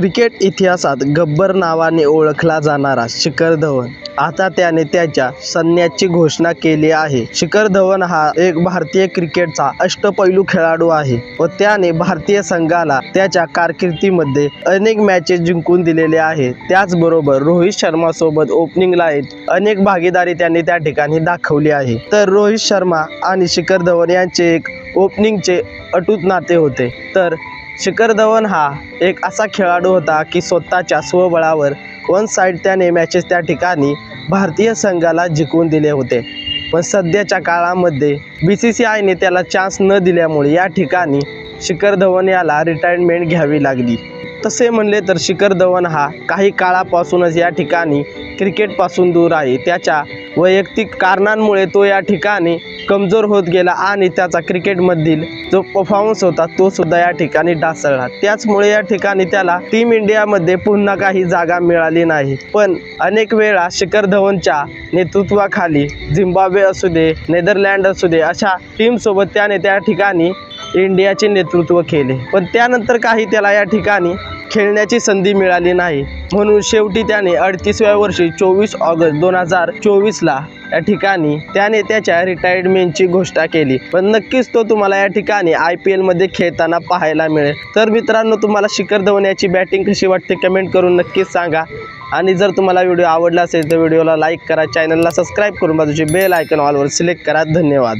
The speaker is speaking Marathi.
क्रिकेट इतिहासात गब्बर नावाने ओळखला जाणारा शिखर धवन. आता त्याने त्याच्या सन्याची घोषणा केली आहे. शिखर धवन हा एक भारतीय क्रिकेटचा अष्टपैलू खेळाडू आहे व त्याने भारतीय संघाला त्याच्या कारकिर्दीमध्ये अनेक मॅचेस जिंकून दिलेले आहे. त्याचबरोबर रोहित शर्मा सोबत ओपनिंगला लाईन अनेक भागीदारी त्यांनी त्या ठिकाणी दाखवली आहे. तर रोहित शर्मा आणि शिखर धवन यांचे एक ओपनिंगचे अटूट नाते होते. तर शिखर धवन हा एक असा खेळाडू होता की स्वतःच्या स्वबळावर वन साईड त्याने मॅचेस त्या ठिकाणी भारतीय संघाला जिंकून दिले होते. पण सध्याच्या काळामध्ये बी सी सी आयने त्याला चान्स न दिल्यामुळे या ठिकाणी शिखर धवन याला रिटायरमेंट घ्यावी लागली. तसे म्हणले तर शिखर धवन हा काही काळापासूनच या ठिकाणी क्रिकेटपासून दूर आहे. त्याच्या वैयक्तिक कारणांमुळे तो या ठिकाणी कमजोर होत गेला आणि त्याचा क्रिकेटमधील जो परफॉर्मन्स होता तो सुद्धा या ठिकाणी ढासळला. त्याचमुळे या ठिकाणी त्याला टीम इंडियामध्ये पुन्हा काही जागा मिळाली नाही. पण अनेक वेळा शिखर धवनच्या नेतृत्वाखाली झिम्बाब्वे असू दे नेदरलँड असू दे अशा टीमसोबत त्याने त्या ठिकाणी इंडियाचे नेतृत्व केले. पण त्यानंतर काही त्याला या ठिकाणी खेळण्याची संधी मिळाली नाही. म्हणून शेवटी त्याने अडतीसव्या वर्षी चोवीस ऑगस्ट दोन हजार चोवीसला या ठिकाणी त्याने त्याच्या रिटायरमेंटची घोषणा केली. पण नक्कीच तो तुम्हाला या ठिकाणी आय पी एलमध्ये खेळताना पाहायला मिळेल. तर मित्रांनो तुम्हाला शिखर धवन याची बॅटिंग कशी वाटते कमेंट करून नक्कीच सांगा. आणि जर तुम्हाला व्हिडिओ आवडला असेल तर व्हिडिओला लाईक करा. चॅनलला सबस्क्राईब करून बाजूची बेल आयकन ऑलवर सिलेक्ट करा. धन्यवाद.